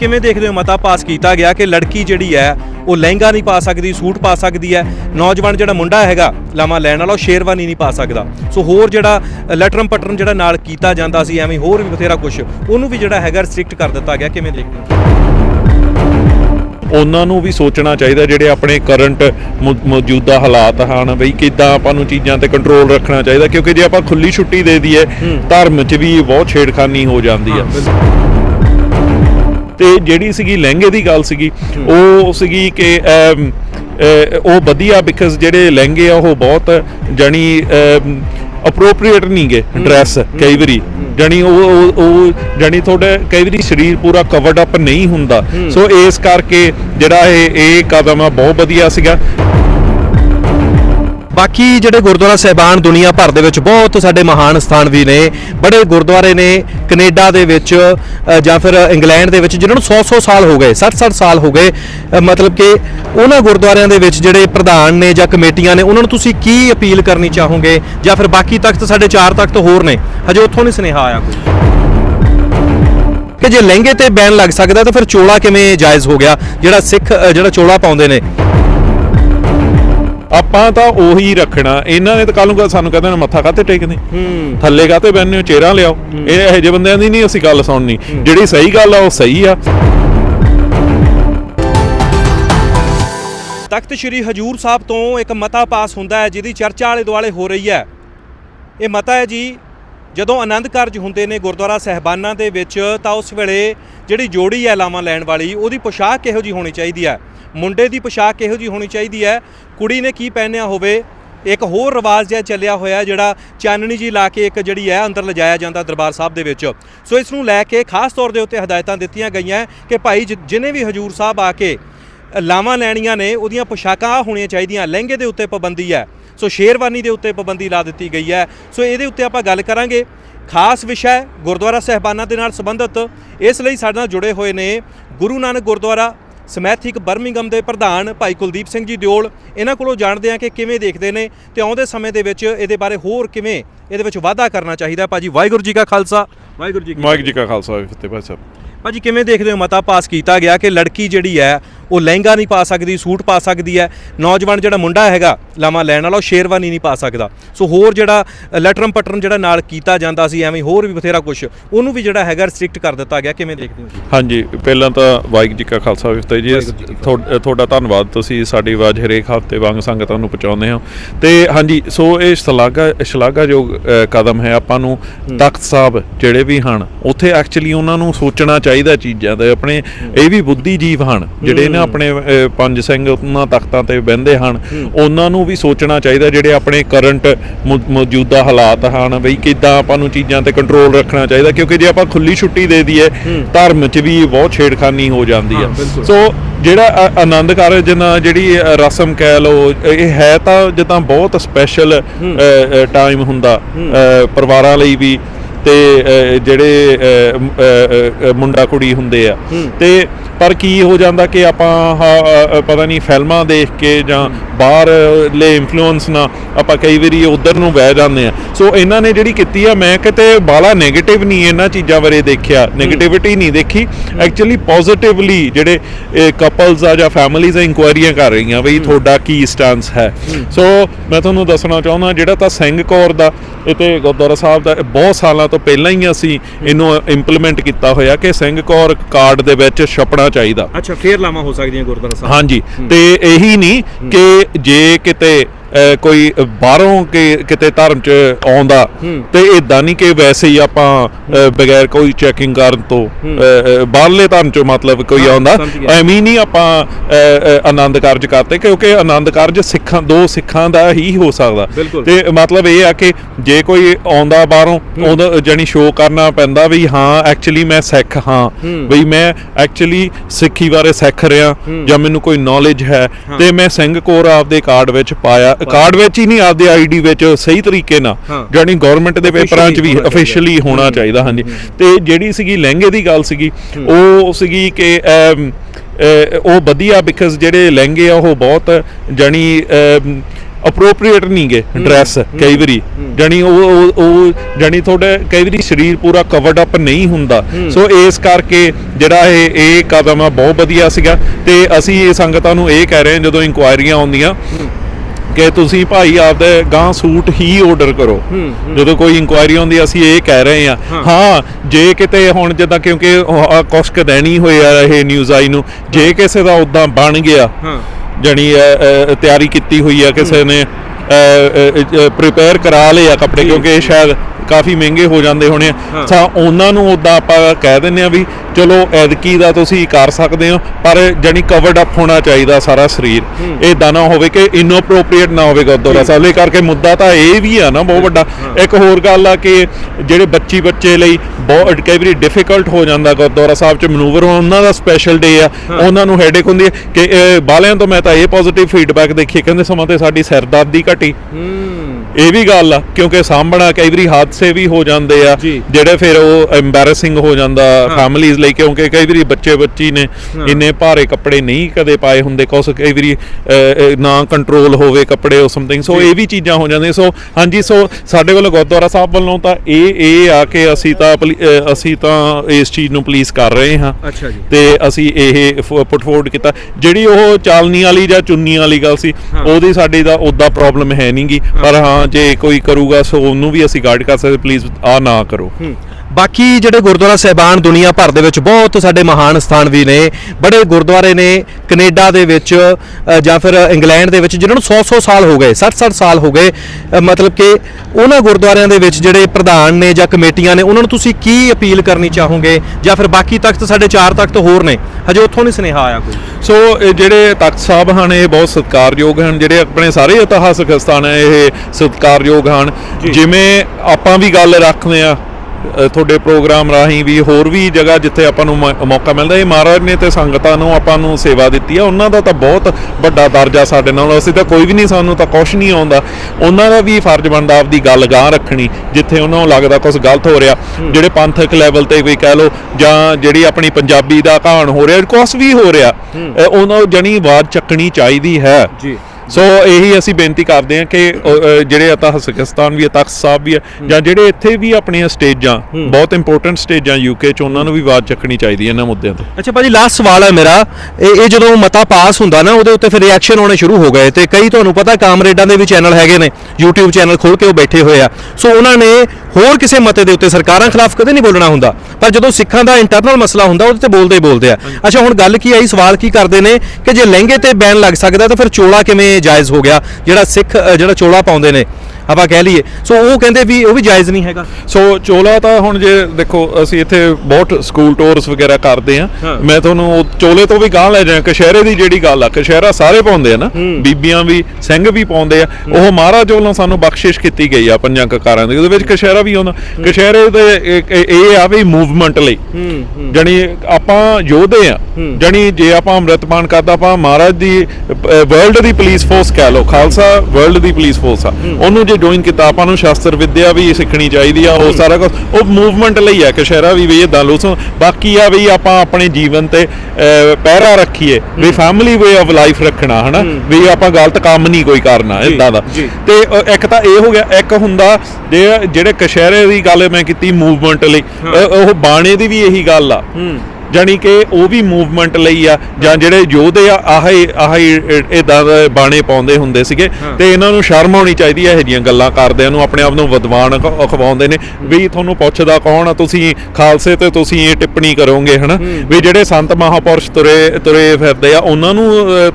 ਕਿਵੇਂ ਦੇਖਦੇ ਹੋ ਮਤਾ ਪਾਸ ਕੀਤਾ ਗਿਆ ਕਿ ਲੜਕੀ ਜਿਹੜੀ ਹੈ ਉਹ ਲਹਿੰਗਾ ਨਹੀਂ ਪਾ ਸਕਦੀ ਸੂਟ ਪਾ ਸਕਦੀ ਹੈ? ਨੌਜਵਾਨ ਜਿਹੜਾ ਮੁੰਡਾ ਹੈਗਾ ਲਾਮਾ ਲੈਣ ਵਾਲਾ ਉਹ ਸ਼ੇਰਵਾਨੀ ਨਹੀਂ ਪਾ ਸਕਦਾ। ਸੋ ਹੋਰ ਜਿਹੜਾ ਲੈਟਰਮ ਪਟਰਨ ਜਿਹੜਾ ਨਾਲ ਕੀਤਾ ਜਾਂਦਾ ਸੀ ਐਵੇਂ ਹੋਰ ਵੀ ਬਥੇਰਾ ਕੁਝ ਉਹਨੂੰ ਵੀ ਜਿਹੜਾ ਹੈਗਾ ਰਿਸਟ੍ਰਿਕਟ ਕਰ ਦਿੱਤਾ ਗਿਆ ਕਿਵੇਂ ਦੇਖਦੇ ਹੋ? ਉਹਨਾਂ ਨੂੰ ਵੀ ਸੋਚਣਾ ਚਾਹੀਦਾ ਜਿਹੜੇ ਆਪਣੇ ਕਰੰਟ ਮੌਜੂਦਾ ਹਾਲਾਤ ਹਨ ਬਈ ਕਿੱਦਾਂ ਆਪਾਂ ਨੂੰ ਚੀਜ਼ਾਂ ਤੇ ਕੰਟਰੋਲ ਰੱਖਣਾ ਚਾਹੀਦਾ ਕਿਉਂਕਿ ਜੇ ਆਪਾਂ ਖੁੱਲੀ ਛੁੱਟੀ ਦੇ ਦਈਏ। ਧਰਮ 'ਚ ਵੀ ਬਹੁਤ ਛੇੜਖਾਨੀ ਹੋ ਜਾਂਦੀ ਹੈ। ਤੇ ਜਿਹੜੀ ਸੀਗੀ ਲਹਿੰਗੇ ਦੀ ਗੱਲ ਸੀਗੀ ਉਹ ਸੀਗੀ ਕਿ ਉਹ ਵਧੀਆ ਬਿਕਾਜ਼ ਜਿਹੜੇ ਲਹਿੰਗੇ ਆ ਉਹ ਬਹੁਤ ਜਾਨੀ ਅਪਰੋਪਰੀਏਟ ਨਹੀਂਗੇ ਡਰੈਸ ਕਈ ਵਾਰੀ। ਜਾਨੀ ਉਹ ਉਹ- ਜਾਨੀ ਤੁਹਾਡੇ ਕਈ ਵਾਰੀ ਸਰੀਰ ਪੂਰਾ ਕਵਰਡ ਅਪ ਨਹੀਂ ਹੁੰਦਾ। ਸੋ ਇਸ ਕਰਕੇ ਜਿਹੜਾ ਇਹ ਇਹ ਕਦਮ ਆ ਬਹੁਤ ਵਧੀਆ ਸੀਗਾ। ਬਾਕੀ ਜਿਹੜੇ ਗੁਰਦੁਆਰਾ ਸਹਿਬਾਨ ਦੁਨੀਆ ਭਰ ਦੇ ਵਿੱਚ ਬਹੁਤ ਸਾਡੇ ਮਹਾਨ ਸਥਾਨ ਵੀ ਨੇ, ਬੜੇ ਗੁਰਦੁਆਰੇ ਨੇ ਕੈਨੇਡਾ ਦੇ ਵਿੱਚ ਜਾਂ ਫਿਰ ਇੰਗਲੈਂਡ ਦੇ ਵਿੱਚ, ਜਿਨ੍ਹਾਂ ਨੂੰ 100-100 ਸਾਲ ਹੋ ਗਏ 60-60 ਸਾਲ ਹੋ ਗਏ ਮਤਲਬ ਕਿ ਉਹਨਾਂ ਗੁਰਦੁਆਰਿਆਂ ਦੇ ਵਿੱਚ ਜਿਹੜੇ ਪ੍ਰਧਾਨ ਨੇ ਜਾਂ ਕਮੇਟੀਆਂ ਨੇ, ਉਹਨਾਂ ਨੂੰ ਤੁਸੀਂ ਕੀ ਅਪੀਲ ਕਰਨੀ ਚਾਹੋਗੇ? ਜਾਂ ਫਿਰ ਬਾਕੀ ਤਖਤ ਸਾਡੇ ਚਾਰ ਤਖਤ ਹੋਰ ਨੇ, ਹਜੇ ਉੱਥੋਂ ਨਹੀਂ ਸੁਨੇਹਾ ਆਇਆ ਕੋਈ। ਕਿ ਜੇ ਲਹਿੰਗੇ ਤੇ ਬੈਨ ਲੱਗ ਸਕਦਾ ਤਾਂ ਫਿਰ ਚੋਲਾ ਕਿਵੇਂ ਜਾਇਜ਼ ਹੋ ਗਿਆ? ਜਿਹੜਾ ਸਿੱਖ ਜਿਹੜਾ ਚੋਲਾ ਪਾਉਂਦੇ ਨੇ। ਆਪਾਂ ਤਾਂ ਉਹੀ ਰੱਖਣਾ। ਇਹਨਾਂ ਨੇ ਤਾਂ ਕੱਲ ਨੂੰ ਸਾਨੂੰ ਕਹਿੰਦੇ ਨੇ ਮੱਥਾ ਕਾਤੇ ਟੇਕਦੇ? ਹੂੰ। ਥੱਲੇ ਕਾਤੇ ਬੈਠਨੇ ਹੋ? ਚਿਹਰਾ ਲਿਆਓ। ਇਹ ਇਹੋ ਜਿਹੇ ਬੰਦਿਆਂ ਦੀ ਨਹੀਂ ਅਸੀਂ ਗੱਲ ਸੁਣਨੀ। ਜਿਹੜੀ ਸਹੀ ਗੱਲ ਆ ਉਹ ਸਹੀ ਆ। ਤਖਤ ਸ੍ਰੀ ਹਜੂਰ ਸਾਹਿਬ ਤੋਂ ਇੱਕ ਮਤਾ ਪਾਸ ਹੁੰਦਾ ਹੈ ਜਿਹਦੀ ਚਰਚਾ ਆਲੇ ਦੁਆਲੇ ਹੋ ਰਹੀ ਹੈ। ਇਹ ਮਤਾ ਹੈ ਜੀ ਜਦੋਂ ਆਨੰਦ ਕਾਰਜ ਹੁੰਦੇ ਨੇ ਗੁਰਦੁਆਰਾ ਸਹਿਬਾਨਾਂ ਦੇ ਵਿੱਚ, ਤਾਂ ਉਸ ਵੇਲੇ ਜਿਹੜੀ ਜੋੜੀ ਹੈ ਲਾਵਾਂ ਲੈਣ ਵਾਲੀ, ਉਹਦੀ ਪੋਸ਼ਾਕ ਕਿਹੋ ਜੀ ਹੋਣੀ ਚਾਹੀਦੀ ਹੈ? ਮੁੰਡੇ ਦੀ ਪੋਸ਼ਾਕ ਕਿਹੋ ਜੀ ਹੋਣੀ ਚਾਹੀਦੀ ਹੈ? ਕੁੜੀ ਨੇ ਕੀ ਪਹਿਨਿਆ ਹੋਵੇ? ਇੱਕ ਹੋਰ ਰਿਵਾਜ ਜਿਹਾ ਚੱਲਿਆ ਹੋਇਆ, ਜਿਹੜਾ ਚਾਨਣੀ ਜੀ ਲਾ ਕੇ ਇੱਕ ਜਿਹੜੀ ਹੈ, ਅੰਦਰ ਲਿਜਾਇਆ ਜਾਂਦਾ ਦਰਬਾਰ ਸਾਹਿਬ ਦੇ ਵਿੱਚ। ਸੋ ਇਸ ਨੂੰ ਲੈ ਕੇ ਖਾਸ ਤੌਰ ਦੇ ਉੱਤੇ ਹਦਾਇਤਾਂ ਦਿੱਤੀਆਂ ਗਈਆਂ ਕਿ ਭਾਈ ਜਿ- ਜਿਹਨੇ ਵੀ ਹਜੂਰ ਸਾਹਿਬ ਆ ਕੇ ਲਾਵਾਂ ਲੈਣੀਆਂ ਨੇ, ਉਹਦੀਆਂ ਪੋਸ਼ਾਕਾਂ ਆਹ ਹੋਣੀਆਂ ਚਾਹੀਦੀਆਂ। ਲਹਿੰਗੇ ਦੇ ਉੱਤੇ ਪਾਬੰਦੀ ਹੈ। ਸੋ ਸ਼ੇਰਵਾਨੀ ਦੇ ਉੱਤੇ ਪਾਬੰਦੀ ਲਾ ਦਿੱਤੀ ਗਈ ਹੈ। ਸੋ ਇਹਦੇ ਉੱਤੇ ਆਪਾਂ ਗੱਲ ਕਰਾਂਗੇ। ਖਾਸ ਵਿਸ਼ਾ ਗੁਰਦੁਆਰਾ ਸਹਿਬਾਨਾਂ ਦੇ ਨਾਲ ਸੰਬੰਧਿਤ। ਇਸ ਲਈ ਸਾਡੇ ਨਾਲ ਜੁੜੇ ਹੋਏ ਨੇ ਗੁਰੂ ਨਾਨਕ ਗੁਰਦੁਆਰਾ ਸਮੈਥਿਕ ਬਰਮਿੰਗਮ ਦੇ ਪ੍ਰਧਾਨ ਭਾਈ ਕੁਲਦੀਪ ਸਿੰਘ ਜੀ ਦਿਓਲ। ਇਹਨਾਂ ਕੋਲੋਂ ਜਾਣਦੇ ਹਾਂ ਕਿ ਕਿਵੇਂ ਦੇਖਦੇ ਨੇ ਤੇ ਆਉਂਦੇ ਸਮੇਂ ਦੇ ਵਿੱਚ ਇਹਦੇ ਬਾਰੇ ਹੋਰ ਕਿਵੇਂ ਇਹਦੇ ਵਿੱਚ ਵਾਧਾ ਕਰਨਾ ਚਾਹੀਦਾ। ਭਾਜੀ ਵਾਹਿਗੁਰੂ ਜੀ ਕਾ ਖਾਲਸਾ। ਵਾਹਿਗੁਰੂ ਜੀ ਕੀ ਮਾਈਕ ਜੀ ਕਾ ਖਾਲਸਾ ਵਾਹਿਗੁਰੂ ਫਤਿਹ ਭਾਈ ਸਾਹਿਬ ਭਾਜੀ ਕਿਵੇਂ ਦੇਖਦੇ ਹੋ ਮਤਾ ਪਾਸ ਕੀਤਾ ਗਿਆ ਕਿ ਲੜਕੀ ਜਿਹੜੀ ਹੈ ਉਹ ਲਹਿੰਗਾ ਨਹੀਂ ਪਾ ਸਕਦੀ ਸੂਟ ਪਾ ਸਕਦੀ ਹੈ। ਨੌਜਵਾਨ ਜਿਹੜਾ ਮੁੰਡਾ ਹੈਗਾ ਲਾਮਾ ਲੈਣ ਵਾਲਾ ਉਹ ਸ਼ੇਰਵਾਨੀ ਨਹੀਂ ਪਾ ਸਕਦਾ। ਸੋ ਹੋਰ ਜਿਹੜਾ ਲੈਟਰਮ ਪਟਰਨ ਜਿਹੜਾ ਨਾਲ ਕੀਤਾ ਜਾਂਦਾ ਸੀ ਐਵੇਂ ਹੋਰ ਵੀ ਬਥੇਰਾ ਕੁਝ ਉਹਨੂੰ ਵੀ ਜਿਹੜਾ ਹੈਗਾ ਰਿਸਟ੍ਰਿਕਟ ਕਰ ਦਿੱਤਾ ਗਿਆ। ਕਿਵੇਂ ਦੇਖਦੇ ਹੋ ਜੀ ਹਾਂਜੀ ਪਹਿਲਾਂ ਤਾਂ ਵਾਹਿਗੁਰੂ ਜੀ ਕਾ ਖਾਲਸਾ ਫਤਿਹ ਜੀ। ਤੁਹਾਡਾ ਧੰਨਵਾਦ। ਤੁਸੀਂ ਸਾਡੀ ਆਵਾਜ਼ ਹਰੇਕ ਹਫ਼ਤੇ ਵਾਂਗ ਸੰਗਤਾਂ ਨੂੰ ਪਹੁੰਚਾਉਂਦੇ ਹੋ। ਤੇ ਹਾਂਜੀ ਸੋ ਇਹ ਸ਼ਲਾਘਾ ਸ਼ਲਾਘਾਯੋਗ ਕਦਮ ਹੈ ਆਪਾਂ ਨੂੰ ਤਖਤ ਸਾਹਿਬ ਜਿਹੜੇ ਵੀ ਹਨ ਉੱਥੇ ਐਕਚੁਅਲੀ ਉਹਨਾਂ ਨੂੰ ਸੋਚਣਾ ਚਾਹੀਦਾ ਚੀਜ਼ਾਂ ਦੇ। ਆਪਣੇ ਇਹ ਵੀ ਬੁੱਧੀ ਜੀਵ ਹਨ ਜਿਹੜੇ ਨੇ ਆਪਣੇ ਪੰਜ ਸਿੰਘ ਉਹਨਾਂ ਤਖਤਾਂ ਤੇ ਬਹਿੰਦੇ ਹਨ ਉਹਨਾਂ ਨੂੰ ਵੀ ਸੋਚਣਾ ਚਾਹੀਦਾ ਜਿਹੜੇ ਆਪਣੇ ਕਰੰਟ ਮੌਜੂਦਾ ਹਾਲਾਤ ਹਨ ਬਈ ਕਿੱਦਾਂ ਆਪਾਂ ਨੂੰ ਚੀਜ਼ਾਂ ਤੇ ਕੰਟਰੋਲ ਰੱਖਣਾ ਚਾਹੀਦਾ ਕਿਉਂਕਿ ਜੇ ਆਪਾਂ ਖੁੱਲੀ ਛੁੱਟੀ ਦੇ ਦਈਏ ਧਰਮ 'ਚ ਵੀ ਬਹੁਤ ਛੇੜਖਾਨੀ ਹੋ ਜਾਂਦੀ ਹਾਂ, ਹੈ ਬਿਲਕੁਲ। ਸੋ ਜਿਹੜਾ ਅ- ਆਨੰਦ ਕਾਰਜ ਨਾਲ ਜਿਹੜੀ ਅ, ਰਸਮ ਕਹਿ ਲਓ ਇਹ ਹੈ ਤਾਂ ਜਿੱਦਾਂ ਬਹੁਤ ਸਪੈਸ਼ਲ ਟਾਈਮ ਹੁੰਦਾ ਅ, ਪਰਿਵਾਰਾਂ ਲਈ ਵੀ ਤੇ ਅ, ਜਿਹੜੇ ਅ, ਮ- ਅ, ਅ, ਮੁੰਡਾ ਕੁੜੀ ਹੁੰਦੇ ਆ। ਤੇ ਪਰ ਕੀ ਹੋ ਜਾਂਦਾ ਕਿ ਆਪਾਂ ਪਤਾ ਨਹੀਂ ਫਿਲਮਾਂ ਦੇਖ ਕੇ ਜਾਂ ਬਾਹਰ ਲੈ ਇਨਫਲੂਐਂਸ ਨਾਲ ਆਪਾਂ ਕਈ ਵਾਰੀ ਉਧਰ ਨੂੰ ਬਹਿ ਜਾਂਦੇ ਆ ਸੋ ਇਹਨਾਂ ਨੇ ਜਿਹੜੀ ਕੀਤੀ ਆ ਮੈਂ ਕਿਤੇ ਬਾਲਾ 네ਗੇਟਿਵ ਨਹੀਂ ਇਹਨਾਂ ਚੀਜ਼ਾਂ ਬਾਰੇ ਦੇਖਿਆ। 네ਗੇਟਿਵਿਟੀ ਨਹੀਂ ਦੇਖੀ। ਐਕਚੁਅਲੀ ਪੋਜ਼ਿਟਿਵਲੀ ਜਿਹੜੇ ਕਪਲਸ ਆ ਜਾਂ ਫੈਮਿਲੀਜ਼ ਆ ਇਨਕੁਆਇਰੀਆਂ ਕਰ ਰਹੀਆਂ ਬਈ ਤੁਹਾਡਾ ਕੀ ਸਟੈਂਸ ਹੈ। ਸੋ ਮੈਂ ਤੁਹਾਨੂੰ ਦੱਸਣਾ ਚਾਹੁੰਦਾ ਜਿਹੜਾ ਤਾਂ ਸਿੰਘ ਕੌਰ ਦਾ ਇਹ ਤੇ ਗੁਰਦੁਆਰਾ ਸਾਹਿਬ ਦਾ ਇਹ ਬਹੁਤ ਸਾਲਾਂ ਤੋਂ ਪਹਿਲਾਂ ਹੀ ਅਸੀਂ ਇਹਨੂੰ ਇੰਪਲੀਮੈਂਟ ਕੀਤਾ ਹੋਇਆ ਕਿ ਸਿੰਘ ਕੌਰ ਕਾਰਡ ਦੇ ਵਿੱਚ ਛਪਣਾ ਚਾਹੀਦਾ। ਅੱਛਾ ਫੇਰ ਲਾਵਾਂ ਹੋ ਸਕਦੀਆਂ ਗੁਰਦੁਆਰਾ ਸਾਹਿਬ। ਹਾਂਜੀ ਤੇ ਇਹੀ ਨਹੀਂ ਕਿ ਜੇ ਕਿਤੇ ਕੋਈ ਬਾਹਰੋਂ ਕਿ ਕਿਤੇ ਧਰਮ ਚ ਆਉਂਦਾ। ਤੇ ਇਦਾਂ ਨਹੀਂ ਕਿ ਵੈਸੇ ਹੀ ਆਪਾਂ ਬਗੈਰ ਕੋਈ ਚੈਕਿੰਗ ਕਰਨ ਤੋਂ ਬਾਹਰਲੇ ਧਰਮ ਚ ਮਤਲਬ ਕੋਈ ਆਉਂਦਾ। ਐਵੇਂ ਨਹੀਂ ਆਪਾਂ ਆਨੰਦ ਕਾਰਜ ਕਰਤੇ ਕਿਉਂਕਿ ਆਨੰਦ ਕਾਰਜ ਸਿੱਖਾਂ ਦੋ ਸਿੱਖਾਂ ਦਾ ਹੀ ਹੋ ਸਕਦਾ। ਤੇ ਮਤਲਬ ਇਹ ਆ ਕਿ ਜੇ ਕੋਈ ਆਉਂਦਾ ਬਾਹਰੋਂ ਉਹਦਾ ਜਾਨੀ ਸ਼ੋਅ ਕਰਨਾ ਪੈਂਦਾ ਵੀ ਹਾਂ ਐਕਚੁਅਲੀ ਮੈਂ ਸਿੱਖ ਹਾਂ ਹੂੰ। ਵੀ ਮੈਂ ਐਕਚੁਅਲੀ ਸਿੱਖੀ ਬਾਰੇ ਸਿੱਖ ਰਿਹਾ ਜਾਂ ਮੈਨੂੰ ਕੋਈ ਨੌਲੇਜ ਹੈ ਤੇ ਮੈਂ ਸਿੰਘ ਕੋਰ ਆਪਦੇ ਕਾਰਡ ਵਿੱਚ ਪਾਇਆ ਕਾਰਡ ਵਿੱਚ ਹੀ ਨਹੀਂ ਆਪਦੇ ਆਈਡੀ ਵਿੱਚ ਸਹੀ ਤਰੀਕੇ ਨਾਲ। ਜਾਨੀ ਗਵਰਨਮੈਂਟ ਦੇ ਪੇਪਰਾਂ 'ਚ ਵੀ। ਅਫੀਸ਼ੀਅਲੀ ਹੋਣਾ ਚਾਹੀਦਾ ਹਾਂਜੀ। ਤੇ ਜਿਹੜੀ ਸੀਗੀ ਲਹਿੰਗੇ ਦੀ ਗੱਲ ਸੀਗੀ ਉਹ ਸੀਗੀ ਕਿ ਉਹ ਵਧੀਆ ਬਿਕਾਜ਼ ਜਿਹੜੇ ਲਹਿੰਗੇ ਆ ਉਹ ਬਹੁਤ ਜਾਨੀ ਅਪਰੋਪਰੀਏਟ ਨਹੀਂਗੇ ਡਰੈਸ ਕਈ ਵਾਰੀ। ਜਾਨੀ ਉਹ ਉਹ- ਉਹ ਜਾਨੀ ਤੁਹਾਡੇ ਕਈ ਵਾਰੀ ਸਰੀਰ ਪੂਰਾ ਕਵਰਡ ਅਪ ਨਹੀਂ ਹੁੰਦਾ। ਸੋ ਇਸ ਕਰਕੇ ਜਿਹੜਾ ਇਹ ਇਹ ਕਦਮ ਆ ਬਹੁਤ ਵਧੀਆ ਸੀਗਾ। ਤੇ ਅਸੀਂ ਇਹ ਸੰਗਤਾਂ ਨੂੰ ਇਹ ਕਹਿ ਰਹੇ ਹਾਂ ਜਦੋਂ ਇਨਕੁਆਇਰੀਆਂ ਆਉਂਦੀਆਂ ਕਿ ਤੁਸੀਂ ਭਾਈ ਆਪਦੇ ਗਾਂ ਸੂਟ ਹੀ ਆਰਡਰ ਕਰੋ। ਜਦੋਂ ਕੋਈ ਇਨਕੁਆਇਰੀ ਆਉਂਦੀ ਅਸੀਂ ਇਹ ਕਹਿ ਰਹੇ ਹਾਂ। ਹਾਂ। ਜੇ ਕਿਤੇ ਹੁਣ ਜਿੱਦਾਂ ਕਿਉਂਕਿ ਉਹ ਕੁਛ ਕੁ ਦਿਨ ਹੀ ਹੋਏ ਆ ਇਹ ਨਿਊਜ਼ ਆਈ ਨੂੰ ਜੇ ਕਿਸੇ ਦਾ ਉਦਾਂ ਬਣ ਗਿਆ ਹਾਂ। ਜਣੀ ਤਿਆਰੀ ਕੀਤੀ ਹੋਈ ਆ ਕਿਸੇ ਨੇ ਪ੍ਰਿਪੇਅਰ ਕਰਾ ਲਏ ਆ ਕੱਪੜੇ ਕਿਉਂਕਿ ਇਹ ਸ਼ਾਇਦ ਕਾਫੀ ਮਹਿੰਗੇ ਹੋ ਜਾਂਦੇ ਹੋਣੇ ਆ। ਤਾਂ ਉਹਨਾਂ ਨੂੰ ਉਦਾਂ ਆਪਾਂ ਕਹਿ ਦਿੰਨੇ ਆ ਵੀ ਚਲੋ ਐਦਕੀ ਦਾ ਤੁਸੀਂ ਕਰ ਸਕਦੇ ਹੋ ਪਰ ਜਣੀ ਕਵਰਡ ਅਪ ਹੋਣਾ ਚਾਹੀਦਾ ਸਾਰਾ ਸਰੀਰ। ਇਦਾਂ ਨਾ ਹੋਵੇ ਕਿ ਇਨਅਪਰੋਪਰੀਏਟ ਨਾ ਹੋਵੇ ਗੁਰਦੁਆਰਾ ਸਾਹਿਬ ਲਈ ਕਰਕੇ ਮੁੱਦਾ ਤਾਂ ਇਹ ਵੀ ਆ ਨਾ ਬਹੁਤ ਵੱਡਾ। ਇੱਕ ਹੋਰ ਗੱਲ ਆ ਕਿ ਜਿਹੜੇ ਬੱਚੀ ਬੱਚੇ ਲਈ ਬਹੁਤ ਕਈ ਵਾਰੀ ਡਿਫਿਕਲਟ ਹੋ ਜਾਂਦਾ ਗੁਰਦੁਆਰਾ ਸਾਹਿਬ ਚ ਮਨੂਵਰ ਉਹਨਾਂ ਦਾ ਸਪੈਸ਼ਲ ਡੇ ਆ। ਉਹਨਾਂ ਨੂੰ ਹੈਡੇਕ ਹੁੰਦੀ ਹੈ ਕਿ ਇਹ ਬਾਲਿਆਂ ਤੋਂ ਮੈਂ ਤਾਂ ਇਹ ਪੋਜ਼ਿਟਿਵ ਫੀਡਬੈਕ ਦੇਖੀ ਕਹਿੰਦੇ ਸਮਾਂ ਤੇ ਸਾਡੀ ਸਿਰਦਰਦੀ ਘਟੀ। ਇਹ ਵੀ ਗੱਲ ਆ ਕਿਉਂਕਿ ਸਾਹਮਣਾ ਕਈ ਵਾਰੀ ਹਾਦਸੇ ਵੀ ਹੋ ਜਾਂਦੇ ਆ। ਜਿਹੜੇ ਫਿਰ ਉਹ ਐਮਬੈਰਸਿੰਗ ਹੋ ਜਾਂਦਾ ਫੈਮਿਲੀਜ਼ ਲਈ ਕਿਉਂਕਿ ਕਈ ਵਾਰੀ ਬੱਚੇ ਬੱਚੀ ਨੇ ਇੰਨੇ ਭਾਰੇ ਕੱਪੜੇ ਨਹੀਂ ਕਦੇ ਪਾਏ ਹੁੰਦੇ ਕੁਛ ਕਈ ਵਾਰੀ ਨਾ ਕੰਟਰੋਲ ਹੋਵੇ ਕੱਪੜੇ ਉਹ ਸਮਥਿੰਗ ਸੋ ਇਹ ਵੀ ਚੀਜ਼ਾਂ ਹੋ ਜਾਂਦੀਆਂ ਸੋ ਹਾਂਜੀ ਸੋ ਸਾਡੇ ਵੱਲੋਂ ਗੁਰਦੁਆਰਾ ਸਾਹਿਬ ਵੱਲੋਂ ਤਾਂ ਇਹ ਇਹ ਆ ਕਿ ਅਸੀਂ ਤਾਂ ਅਸੀਂ ਤਾਂ ਇਸ ਚੀਜ਼ ਨੂੰ ਪੁਲਿਸ ਕਰ ਰਹੇ ਹਾਂ। ਅੱਛਾ ਜੀ। ਤੇ ਅਸੀਂ ਇਹ ਪੁੱਟ ਫੋਰਵਰਡ ਕੀਤਾ। ਜਿਹੜੀ ਉਹ ਚਾਲਨੀ ਵਾਲੀ ਜਾਂ ਚੁੰਨੀ ਵਾਲੀ ਗੱਲ ਸੀ ਉਹਦੀ ਸਾਡੀ ਦਾ ਉਦਾਂ ਪ੍ਰੋਬਲਮ ਹੈ ਨਹੀਂਗੀ ਪਰ ਹਾਂ ਜੇ ਕੋਈ ਕਰੂਗਾ ਸੋ ਉਹਨੂੰ ਵੀ ਅਸੀਂ ਗਾਈਡ ਕਰ ਸਕਦੇ ਪਲੀਜ਼ ਆ ਨਾ ਕਰੋ। ਬਾਕੀ ਜਿਹੜੇ ਗੁਰਦੁਆਰਾ ਸਹਿਬਾਨ ਦੁਨੀਆ ਭਰ ਦੇ ਵਿੱਚ ਬਹੁਤ ਸਾਡੇ ਮਹਾਨ ਸਥਾਨ ਵੀ ਨੇ ਬੜੇ ਗੁਰਦੁਆਰੇ ਨੇ ਕੈਨੇਡਾ ਦੇ ਵਿੱਚ ਜਾਂ ਫਿਰ ਇੰਗਲੈਂਡ ਦੇ ਵਿੱਚ ਜਿਨ੍ਹਾਂ ਨੂੰ 100-100 ਸਾਲ ਹੋ ਗਏ 60-60 ਸਾਲ ਹੋ ਗਏ ਮਤਲਬ ਕਿ ਉਹਨਾਂ ਗੁਰਦੁਆਰਿਆਂ ਦੇ ਵਿੱਚ ਜਿਹੜੇ ਪ੍ਰਧਾਨ ਨੇ ਜਾਂ ਕਮੇਟੀਆਂ ਨੇ ਉਹਨਾਂ ਨੂੰ ਤੁਸੀਂ ਕੀ ਅਪੀਲ ਕਰਨੀ ਚਾਹੋਗੇ? ਜਾਂ ਫਿਰ ਬਾਕੀ ਤਖਤ ਸਾਡੇ ਚਾਰ ਤਖਤ ਹੋਰ ਨੇ ਹਜੇ ਉੱਥੋਂ ਨਹੀਂ ਸੁਨੇਹਾ ਆਇਆ ਕੋਈ। ਸੋ ਇਹ ਜਿਹੜੇ ਤਖਤ ਸਾਹਿਬ ਹਨ ਇਹ ਬਹੁਤ ਸਤਿਕਾਰਯੋਗ ਹਨ ਜਿਹੜੇ ਆਪਣੇ ਸਾਰੇ ਇਤਿਹਾਸਕ ਸਥਾਨ ਹੈ ਇਹ ਸਤਿਕਾਰਯੋਗ ਹਨ। ਜਿਵੇਂ ਆਪਾਂ ਵੀ ਗੱਲ ਰੱਖਦੇ ਆ ਤੁਹਾਡੇ ਪ੍ਰੋਗਰਾਮ ਰਾਹੀਂ ਵੀ ਹੋਰ ਵੀ ਜਗ੍ਹਾ ਜਿੱਥੇ ਆਪਾਂ ਨੂੰ ਮੌਕਾ ਮਿਲਦਾ ਇਹ ਮਹਾਰਾਜ ਨੇ ਤੇ ਸੰਗਤਾਂ ਨੂੰ ਆਪਾਂ ਨੂੰ ਸੇਵਾ ਦਿੱਤੀ ਆ। ਉਹਨਾਂ ਦਾ ਤਾਂ ਬਹੁਤ ਵੱਡਾ ਦਰਜਾ ਸਾਡੇ ਨਾਲ। ਅਸੀਂ ਤਾਂ ਕੋਈ ਵੀ ਨਹੀਂ ਸਾਨੂੰ ਤਾਂ ਕੁਝ ਨਹੀਂ ਆਉਂਦਾ। ਉਹਨਾਂ ਦਾ ਵੀ ਫਰਜ਼ ਬਣਦਾ ਆਪਦੀ ਗੱਲ ਗਾਂ ਰੱਖਣੀ ਜਿੱਥੇ ਉਹਨਾਂ ਨੂੰ ਲੱਗਦਾ ਕੁਝ ਗਲਤ ਹੋ ਰਿਹਾ। ਜਿਹੜੇ ਪੰਥਕ ਲੈਵਲ ਤੇ ਵੀ ਕਹਿ ਲਓ ਜਾਂ ਜਿਹੜੀ ਆਪਣੀ ਪੰਜਾਬੀ ਦਾ ਕਹਾਣ ਹੋ ਰਿਹਾ ਕੁਝ ਵੀ ਹੋ ਰਿਹਾ ਉਹਨਾਂ ਨੂੰ ਜਣੀ ਆਵਾਜ਼ ਚੱਕਣੀ ਚਾਹੀਦੀ ਹੈ। ਜੀ। ਸੋ ਇਹੀ ਅਸੀਂ ਬੇਨਤੀ ਕਰਦੇ ਹਾਂ ਕਿ ਜਿਹੜੇ ਇਤਿਹਾਸਕ ਸਥਾਨ ਵੀ ਹੈ ਤਖਤ ਸਾਹਿਬ ਵੀ ਜਾਂ ਜਿਹੜੇ ਇੱਥੇ ਵੀ ਆਪਣੀਆਂ ਸਟੇਜਾਂ ਬਹੁਤ ਇੰਪੋਰਟੈਂਟ ਸਟੇਜਾਂ ਯੂਕੇ ਚ ਉਹਨਾਂ ਨੂੰ ਵੀ ਆਵਾਜ਼ ਚੱਕਣੀ ਚਾਹੀਦੀ ਹੈ ਇਹਨਾਂ ਮੁੱਦਿਆਂ ਤੇ। ਅੱਛਾ ਭਾਜੀ ਲਾਸਟ ਸਵਾਲ ਹੈ ਮੇਰਾ। ਇਹ ਇਹ ਜਦੋਂ ਮਤਾ ਪਾਸ ਹੁੰਦਾ ਨਾ ਉਹਦੇ ਉੱਤੇ ਫਿਰ ਰਿਐਕਸ਼ਨ ਆਉਣੇ ਸ਼ੁਰੂ ਹੋ ਗਏ ਤੇ ਕਈ ਤੁਹਾਨੂੰ ਪਤਾ ਕਾਮਰੇਡਾਂ ਦੇ ਵੀ ਚੈਨਲ ਹੈਗੇ ਨੇ YouTube ਚੈਨਲ ਖੋਲ ਕੇ ਉਹ ਬੈਠੇ ਹੋਏ ਆ। ਸੋ ਉਹਨਾਂ ਨੇ ਹੋਰ ਕਿਸੇ ਮਤੇ ਦੇ ਉੱਤੇ ਸਰਕਾਰਾਂ ਖਿਲਾਫ ਕਦੇ ਨਹੀਂ ਬੋਲਣਾ ਹੁੰਦਾ। ਪਰ ਜਦੋਂ ਸਿੱਖਾਂ ਦਾ ਇੰਟਰਨਲ ਮਸਲਾ ਹੁੰਦਾ ਉਹਦੇ ਤੇ ਬੋਲਦੇ ਹੀ ਬੋਲਦੇ ਆ। ਅੱਛਾ ਹੁਣ ਗੱਲ ਕੀ ਆਈ? ਸਵਾਲ ਕੀ ਕਰਦੇ ਨੇ ਕਿ ਜੇ ਲਹਿੰਗੇ ਤੇ ਬੈਨ ਲੱਗ ਸਕਦਾ ਤਾਂ ਫਿਰ ਚੋਲਾ ਕਿਵੇਂ ਜਾਇਜ਼ ਹੋ ਗਿਆ ਜਿਹੜਾ ਸਿੱਖ ਜਿਹੜਾ ਚੋਲਾ ਪਾਉਂਦੇ ਨੇ ਆਪਾਂ ਕਹਿ ਲਈਏ। ਸੋ ਉਹ ਕਹਿੰਦੇ ਵੀ ਉਹ ਵੀ ਜਾਇਜ਼ ਨਹੀਂ ਹੈਗਾ। ਸੋ ਚੋਲਾ ਤਾਂ ਹੁਣ ਜੇ ਦੇਖੋ ਅਸੀਂ ਇੱਥੇ ਬਹੁਤ ਸਕੂਲ ਟੂਰਸ ਵਗੈਰਾ ਕਰਦੇ ਆ। ਮੈਂ ਤੁਹਾਨੂੰ ਉਹ ਚੋਲੇ ਤੋਂ ਵੀ ਗਾਂ ਲੈ ਜਾਵਾਂ ਕਸ਼ਹਿਰੇ ਦੀ ਜਿਹੜੀ ਗੱਲ ਆ ਕਸ਼ਹਿਰਾ ਸਾਰੇ ਪਾਉਂਦੇ ਆ ਨਾ ਬੀਬੀਆਂ ਵੀ ਸਿੰਘ ਵੀ ਪਾਉਂਦੇ ਆ। ਉਹ ਮਹਾਰਾਜ ਵੱਲੋਂ ਸਾਨੂੰ ਬਖਸ਼ਿਸ਼ ਕੀਤੀ ਗਈ ਆ ਪੰਜਾਂ ਕਕਾਰਾਂ ਦੀ। ਉਹਦੇ ਵਿੱਚ ਕਸ਼ਹਿਰਾ ਵੀ ਆਉਂਦਾ ਕਸ਼ਹਿਰੇ ਦੇ ਇਹ ਆ ਵੀ ਮੂਵਮੈਂਟ ਲਈ। ਜਾਣੀ ਆਪਾਂ ਯੋਧੇ ਆ। ਜਾਣੀ ਜੇ ਆਪਾਂ ਅੰਮ੍ਰਿਤਪਾਨ ਕਰਦਾ ਆਪਾਂ ਮਹਾਰਾਜ ਦੀ ਵਰਲਡ ਦੀ ਪੁਲਿਸ ਫੋਰਸ ਕਹਿ ਲਓ ਖਾਲਸਾ ਵਰਲਡ ਦੀ ਪੁਲਿਸ ਫੋਰਸ ਆ। ਉਹਨੂੰ ਜੇ ਜੁਆਇਨ ਕੀਤਾ ਆਪਾਂ ਨੂੰ ਸ਼ਾਸਤਰ ਵਿੱਦਿਆ ਵੀ ਸਿੱਖਣੀ ਚਾਹੀਦੀ ਆ ਉਹ ਸਾਰਾ ਕੁਝ ਉਹ ਮੂਵਮੈਂਟ ਲਈ ਆ ਕਸ਼ਹਿਰਾ ਵੀ ਵੀ ਇਦਾਂ ਲੋ ਬਾਕੀ ਆ ਵੀ ਆਪਾਂ ਆਪਣੇ ਜੀਵਨ ਤੇ ਪਹਿਰਾ ਰੱਖੀਏ ਵੀ ਫੈਮਿਲੀ ਵੇ ਆਫ ਲਾਈਫ ਰੱਖਣਾ ਹਨਾ? ਵੀ ਆਪਾਂ ਗਲਤ ਕੰਮ ਨਹੀਂ ਕੋਈ ਕਰਨਾ ਇਦਾਂ ਦਾ। ਤੇ ਇੱਕ ਤਾਂ ਇਹ ਹੋ ਗਿਆ ਇੱਕ ਹੁੰਦਾ ਜਿਹੜੇ ਕਸ਼ਹਿਰੇ ਦੀ ਗੱਲ ਮੈਂ ਕੀਤੀ ਮੂਵਮੈਂਟ ਲਈ ਉਹ ਬਾਣੇ ਦੀ ਵੀ ਇਹੀ ਗੱਲ ਆ। ਜਾਣੀ ਕਿ ਉਹ ਵੀ ਮੂਵਮੈਂਟ ਲਈ ਆ ਜਾਂ ਜਿਹੜੇ ਯੋਧੇ ਆ ਆਹ ਆਹ ਇਦਾਂ ਦੇ ਬਾਣੇ ਪਾਉਂਦੇ ਹੁੰਦੇ ਸੀਗੇ। ਤੇ ਇਹਨਾਂ ਨੂੰ ਸ਼ਰਮ ਆਉਣੀ ਚਾਹੀਦੀ ਹੈ ਇਹੋ ਜਿਹੀਆਂ ਗੱਲਾਂ ਕਰਦਿਆਂ ਨੂੰ ਆਪਣੇ ਆਪ ਨੂੰ ਵਿਦਵਾਨ ਅਖਵਾਉਂਦੇ ਨੇ ਵੀ ਤੁਹਾਨੂੰ ਪੁੱਛਦਾ ਕੌਣ ਆ ਤੁਸੀਂ ਖਾਲਸੇ ਤੇ ਤੁਸੀਂ ਇਹ ਟਿੱਪਣੀ ਕਰੋਗੇ ਹਨਾ? ਵੀ ਜਿਹੜੇ ਸੰਤ ਮਹਾਪੁਰਸ਼ ਤੁਰੇ ਤੁਰੇ ਫਿਰਦੇ ਆ ਉਹਨਾਂ ਨੂੰ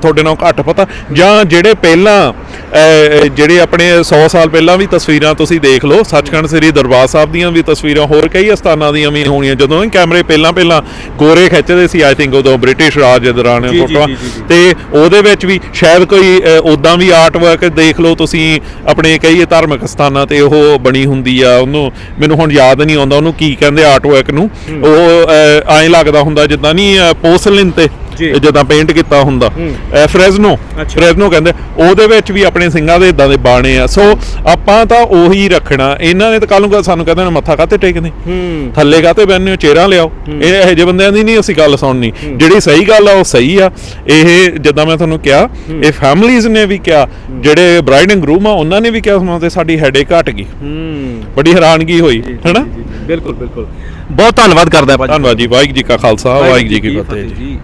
ਤੁਹਾਡੇ ਨਾਲ ਘੱਟ ਪਤਾ। ਜਾਂ ਜਿਹੜੇ ਪਹਿਲਾਂ ਜਿਹੜੇ ਆਪਣੇ 100 ਸਾਲ ਪਹਿਲਾਂ ਵੀ ਤਸਵੀਰਾਂ ਤੁਸੀਂ ਦੇਖ ਲਓ ਸੱਚਖੰਡ ਸ੍ਰੀ ਦਰਬਾਰ ਸਾਹਿਬ ਦੀਆਂ ਵੀ ਤਸਵੀਰਾਂ ਹੋਰ ਕਈ ਅਸਥਾਨਾਂ ਦੀਆਂ ਵੀ ਹੋਣੀਆਂ ਜਦੋਂ ਕੈਮਰੇ ਪਹਿਲਾਂ ਪਹਿਲਾਂ ਗੋਰੇ ਖਿੱਚਦੇ ਸੀ ਆਈ ਥਿੰਕ ਉਦੋਂ ਬ੍ਰਿਟਿਸ਼ ਰਾਜ ਦੇ ਦੌਰਾਨ ਫੋਟੋਆਂ। ਤੇ ਉਹਦੇ ਵਿੱਚ ਵੀ ਸ਼ਾਇਦ ਕੋਈ ਉਦਾਂ ਵੀ ਆਰਟ ਵਰਕ ਦੇਖ ਲਓ ਤੁਸੀਂ ਆਪਣੇ ਕਈ ਧਾਰਮਿਕ ਸਥਾਨਾਂ ਤੇ ਉਹ ਬਣੀ ਹੁੰਦੀ ਆ ਉਹਨੂੰ ਮੈਨੂੰ ਹੁਣ ਯਾਦ ਨਹੀਂ ਆਉਂਦਾ ਉਹਨੂੰ ਕੀ ਕਹਿੰਦੇ ਆਰਟ ਵਰਕ ਨੂੰ ਉਹ ਐਂ ਲੱਗਦਾ ਹੁੰਦਾ ਜਿੱਦਾਂ ਨਹੀਂ ਪੋਸਲਿਨ ਤੇ। ਜੀ। ਜਿੱਦਾਂ ਪੇਂਟ ਕੀਤਾ ਹੁੰਦਾ। ਫ੍ਰੈਜ਼ਨੋ। ਫ੍ਰੈਜ਼ਨੋ ਕਹਿੰਦੇ ਉਹਦੇ ਵਿੱਚ ਵੀ ਆਪਣੇ ਸਿੰਘਾਂ ਦੇ ਇਦਾਂ ਦੇ ਬਾਣੇ ਆ। ਸੋ ਆਪਾਂ ਤਾਂ ਉਹੀ ਰੱਖਣਾ। ਇਹਨਾਂ ਨੇ ਤਾਂ ਕੱਲ ਨੂੰ ਸਾਨੂੰ ਕਹਿੰਦੇ ਨੇ ਮੱਥਾ ਕਾਤੇ ਟੇਕਦੇ? ਹੂੰ। ਥੱਲੇ ਕਾਤੇ ਬੈਠਨੇ ਹੋ? ਚਿਹਰਾ ਲਿਆਓ। ਇਹ ਇਹੋ ਜਿਹੇ ਬੰਦਿਆਂ ਦੀ ਨਹੀਂ ਅਸੀਂ ਗੱਲ ਸੁਣਨੀ। ਜਿਹੜੀ ਸਹੀ ਗੱਲ ਆ ਉਹ ਸਹੀ ਆ। ਇਹ ਜਿੱਦਾਂ ਮੈਂ ਤੁਹਾਨੂੰ ਕਿਹਾ ਇਹ ਫੈਮਲੀਆਂ ਨੇ ਵੀ ਕਿਹਾ। ਜਿਹੜੇ ਬ੍ਰਾਈਡ ਐਂਡ ਗਰੂਮ ਆ ਉਹਨਾਂ ਨੇ ਵੀ ਕਿਹਾ ਸੁਣਾ ਤੇ ਸਾਡੀ ਹੈਡੇਕ ਘਟ ਗਈ। ਹੂੰ। ਬੜੀ ਹੈਰਾਨਗੀ ਹੋਈ ਹੈਨਾ? ਬਿਲਕੁਲ ਬਿਲਕੁਲ। ਬਹੁਤ ਧੰਨਵਾਦ ਕਰਦਾ ਭਾਜੀ। ਧੰਨਵਾਦ ਜੀ। ਵਾਹਿਗੁਰੂ ਜੀ ਕਾ ਖਾਲਸਾ ਵਾਹਿਗੁਰੂ ਜੀ ਕੀ ਫਤਿਹ ਜੀ।